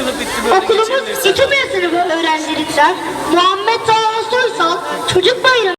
Sınıf bitti böyle Okulumuz geçebilirsin. 2000 sınıfı öğrencilerinden Muhammed Taha Soysal Çocuk Bayramı